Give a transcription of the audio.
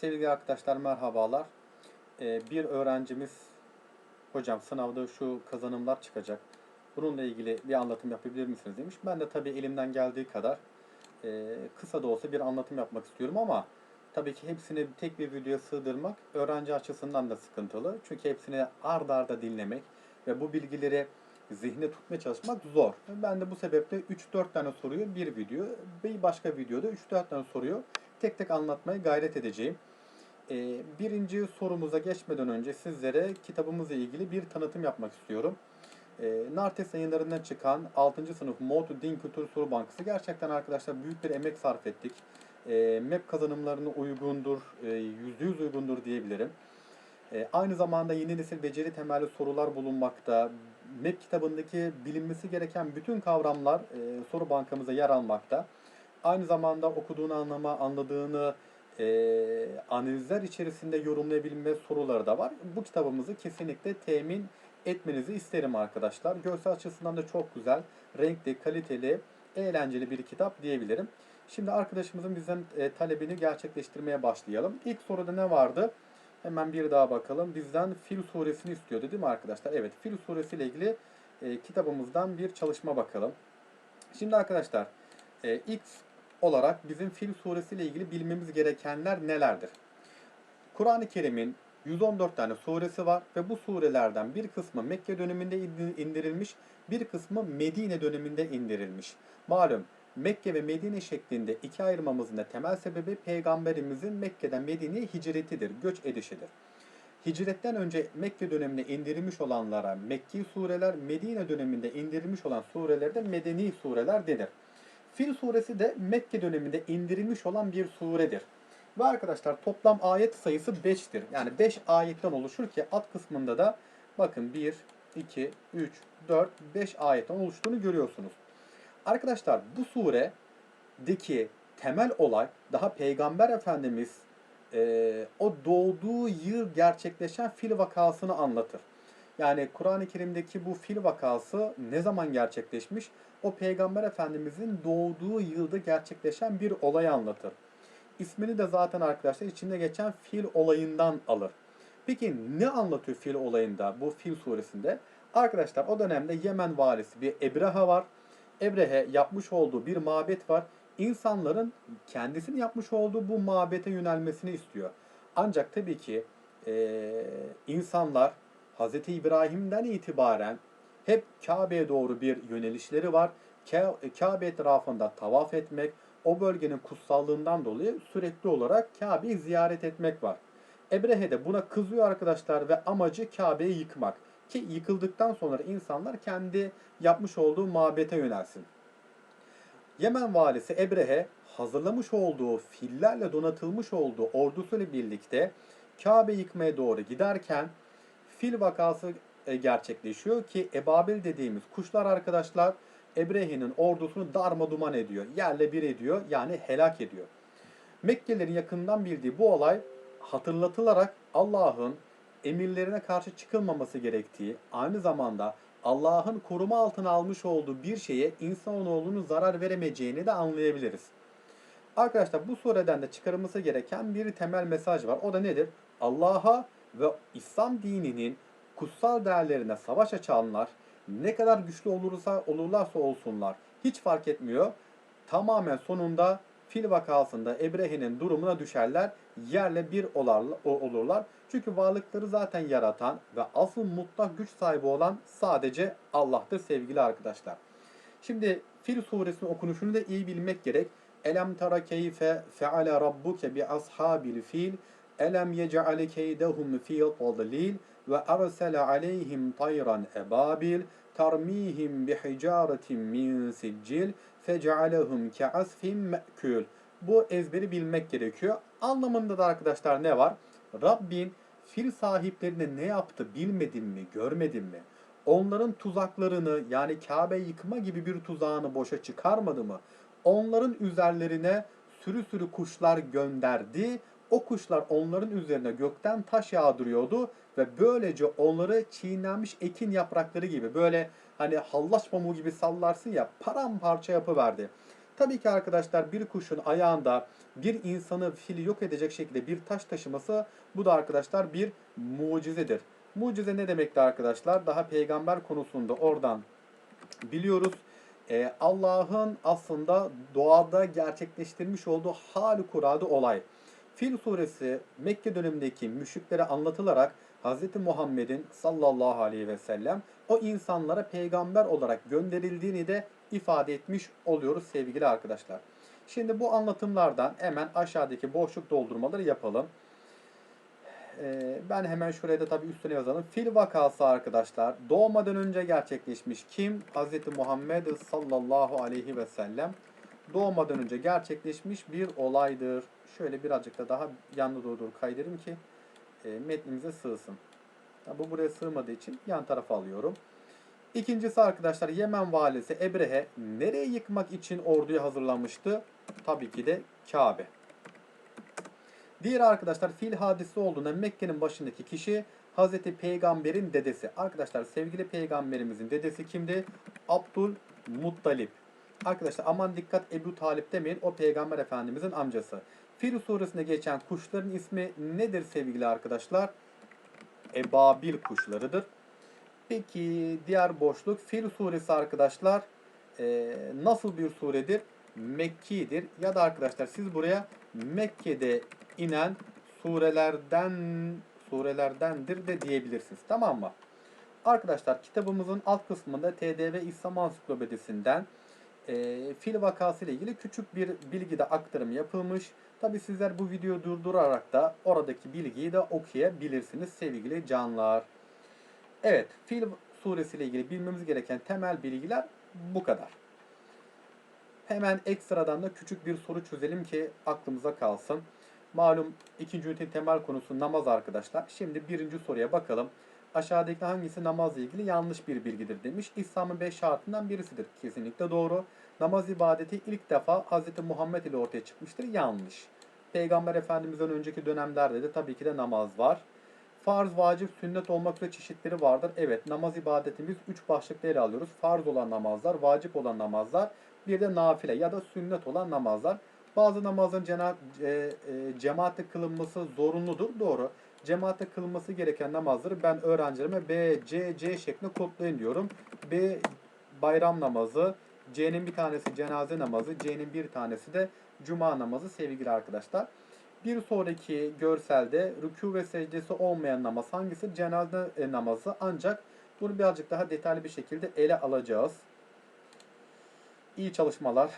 Sevgili arkadaşlar merhabalar. Ee, bir öğrencimiz hocam sınavda şu kazanımlar çıkacak. Bununla ilgili bir anlatım yapabilir misiniz demiş. Ben de tabii elimden geldiği kadar e, kısa da olsa bir anlatım yapmak istiyorum ama tabii ki hepsini tek bir videoya sığdırmak öğrenci açısından da sıkıntılı. Çünkü hepsini ard arda dinlemek ve bu bilgileri zihne tutmaya çalışmak zor. Ben de bu sebeple 3-4 tane soruyu bir video, bir başka videoda 3-4 tane soruyu tek tek anlatmaya gayret edeceğim. Ee, birinci sorumuza geçmeden önce sizlere kitabımızla ilgili bir tanıtım yapmak istiyorum. Ee, Nartes yayınlarından çıkan 6. sınıf Mod Din Kültür Soru Bankası gerçekten arkadaşlar büyük bir emek sarf ettik. Ee, MEP kazanımlarına uygundur, e, %100 uygundur diyebilirim. Aynı zamanda yeni nesil beceri temelli sorular bulunmakta. MEP kitabındaki bilinmesi gereken bütün kavramlar e, soru bankamıza yer almakta. Aynı zamanda okuduğunu anlama, anladığını e, analizler içerisinde yorumlayabilme soruları da var. Bu kitabımızı kesinlikle temin etmenizi isterim arkadaşlar. Görsel açısından da çok güzel, renkli, kaliteli, eğlenceli bir kitap diyebilirim. Şimdi arkadaşımızın bizden e, talebini gerçekleştirmeye başlayalım. İlk soruda ne vardı? Hemen bir daha bakalım. Bizden Fil suresini istiyordu değil mi arkadaşlar? Evet, Fil suresi ile ilgili e, kitabımızdan bir çalışma bakalım. Şimdi arkadaşlar, e, ilk olarak bizim Fil suresi ile ilgili bilmemiz gerekenler nelerdir? Kur'an-ı Kerim'in 114 tane suresi var ve bu surelerden bir kısmı Mekke döneminde indirilmiş, bir kısmı Medine döneminde indirilmiş. Malum Mekke ve Medine şeklinde iki ayırmamızın da temel sebebi Peygamberimizin Mekke'den Medine'ye hicretidir, göç edişidir. Hicretten önce Mekke döneminde indirilmiş olanlara Mekki sureler, Medine döneminde indirilmiş olan surelere de Medeni sureler denir. Fil suresi de Mekke döneminde indirilmiş olan bir suredir. Ve arkadaşlar toplam ayet sayısı 5'tir. Yani 5 ayetten oluşur ki alt kısmında da bakın 1, 2, 3, 4, 5 ayetten oluştuğunu görüyorsunuz. Arkadaşlar bu suredeki temel olay daha Peygamber Efendimiz e, o doğduğu yıl gerçekleşen fil vakasını anlatır. Yani Kur'an-ı Kerim'deki bu fil vakası ne zaman gerçekleşmiş? O Peygamber Efendimizin doğduğu yılda gerçekleşen bir olay anlatır. İsmini de zaten arkadaşlar içinde geçen fil olayından alır. Peki ne anlatıyor fil olayında bu fil suresinde? Arkadaşlar o dönemde Yemen valisi bir Ebrehe var. Ebrehe yapmış olduğu bir mabet var. İnsanların kendisinin yapmış olduğu bu mabete yönelmesini istiyor. Ancak tabii ki e, insanlar Hz. İbrahim'den itibaren hep Kabe'ye doğru bir yönelişleri var. Kabe etrafında tavaf etmek, o bölgenin kutsallığından dolayı sürekli olarak Kabe'yi ziyaret etmek var. Ebrehe de buna kızıyor arkadaşlar ve amacı Kabe'yi yıkmak. Ki yıkıldıktan sonra insanlar kendi yapmış olduğu mabete yönelsin. Yemen valisi Ebrehe hazırlamış olduğu fillerle donatılmış olduğu ordusuyla birlikte Kabe yıkmaya doğru giderken fil vakası e, gerçekleşiyor ki ebabil dediğimiz kuşlar arkadaşlar Ebrehe'nin ordusunu darma duman ediyor. Yerle bir ediyor yani helak ediyor. Mekkelilerin yakından bildiği bu olay hatırlatılarak Allah'ın emirlerine karşı çıkılmaması gerektiği, aynı zamanda Allah'ın koruma altına almış olduğu bir şeye insanoğlunun zarar veremeyeceğini de anlayabiliriz. Arkadaşlar bu sureden de çıkarılması gereken bir temel mesaj var. O da nedir? Allah'a ve İslam dininin kutsal değerlerine savaş açanlar ne kadar güçlü olursa olurlarsa olsunlar hiç fark etmiyor. Tamamen sonunda fil vakasında Ebrehe'nin durumuna düşerler. Yerle bir olurlar. Çünkü varlıkları zaten yaratan ve asıl mutlak güç sahibi olan sadece Allah'tır sevgili arkadaşlar. Şimdi Fil suresinin okunuşunu da iyi bilmek gerek. Elem tara keyfe feale rabbuke bi ashabil fil elem yec'ale keydehum fi tadlil ve ersele aleyhim tayran ebabil tarmihim bi hicaretin min siccil fecealehum ke'asfin me'kül. Bu ezberi bilmek gerekiyor. Anlamında da arkadaşlar ne var? Rabbin fil sahiplerine ne yaptı bilmedin mi, görmedin mi? Onların tuzaklarını yani Kabe yıkma gibi bir tuzağını boşa çıkarmadı mı? Onların üzerlerine sürü sürü kuşlar gönderdi. O kuşlar onların üzerine gökten taş yağdırıyordu ve böylece onları çiğnenmiş ekin yaprakları gibi böyle hani hallaç pamuğu gibi sallarsın ya paramparça yapıverdi. Tabii ki arkadaşlar bir kuşun ayağında bir insanı fili yok edecek şekilde bir taş taşıması bu da arkadaşlar bir mucizedir. Mucize ne demekti arkadaşlar? Daha peygamber konusunda oradan biliyoruz. Ee, Allah'ın aslında doğada gerçekleştirmiş olduğu harikulade olay. Fil suresi Mekke dönemindeki müşriklere anlatılarak Hz. Muhammed'in sallallahu aleyhi ve sellem o insanlara peygamber olarak gönderildiğini de ifade etmiş oluyoruz sevgili arkadaşlar. Şimdi bu anlatımlardan hemen aşağıdaki boşluk doldurmaları yapalım. Ee, ben hemen şuraya da tabii üstüne yazalım. Fil vakası arkadaşlar doğmadan önce gerçekleşmiş. Kim? Hz. Muhammed sallallahu aleyhi ve sellem doğmadan önce gerçekleşmiş bir olaydır. Şöyle birazcık da daha yanlı doğru doğru kaydırayım ki e, metnimize sığsın. Ya bu buraya sığmadığı için yan tarafa alıyorum. İkincisi arkadaşlar Yemen valisi Ebrehe nereye yıkmak için orduya hazırlanmıştı? Tabii ki de Kabe. Diğer arkadaşlar fil hadisi olduğunda Mekke'nin başındaki kişi Hazreti Peygamber'in dedesi. Arkadaşlar sevgili peygamberimizin dedesi kimdi? Abdul Muttalip. Arkadaşlar aman dikkat Ebu Talip demeyin o peygamber efendimizin amcası. Fil suresinde geçen kuşların ismi nedir sevgili arkadaşlar? Ebabil kuşlarıdır. Peki diğer boşluk Fil suresi arkadaşlar e, nasıl bir suredir? Mekki'dir. Ya da arkadaşlar siz buraya Mekke'de inen surelerden surelerdendir de diyebilirsiniz. Tamam mı? Arkadaşlar kitabımızın alt kısmında TDV İslam Ansiklopedisinden e, fil vakası ile ilgili küçük bir bilgi de aktarım yapılmış. Tabi sizler bu videoyu durdurarak da oradaki bilgiyi de okuyabilirsiniz sevgili canlar. Evet, Fil suresi ile ilgili bilmemiz gereken temel bilgiler bu kadar. Hemen ekstradan da küçük bir soru çözelim ki aklımıza kalsın. Malum ikinci ünitenin temel konusu namaz arkadaşlar. Şimdi birinci soruya bakalım. Aşağıdaki hangisi namazla ilgili yanlış bir bilgidir demiş. İslam'ın beş şartından birisidir. Kesinlikle doğru. Namaz ibadeti ilk defa Hz. Muhammed ile ortaya çıkmıştır. Yanlış. Peygamber Efendimiz'den önceki dönemlerde de tabii ki de namaz var. Farz, vacip, sünnet olmak üzere çeşitleri vardır. Evet namaz ibadetimiz üç başlıkta ele alıyoruz. Farz olan namazlar, vacip olan namazlar, bir de nafile ya da sünnet olan namazlar. Bazı namazın cena, e, e, cemaatle kılınması zorunludur. Doğru. Cemaatle kılınması gereken namazları ben öğrencilerime B, C, C şeklinde kodlayın diyorum. B bayram namazı, C'nin bir tanesi cenaze namazı, C'nin bir tanesi de cuma namazı sevgili arkadaşlar. Bir sonraki görselde rükû ve secdesi olmayan namaz hangisi? Cenaze e, namazı. Ancak bunu birazcık daha detaylı bir şekilde ele alacağız. İyi çalışmalar.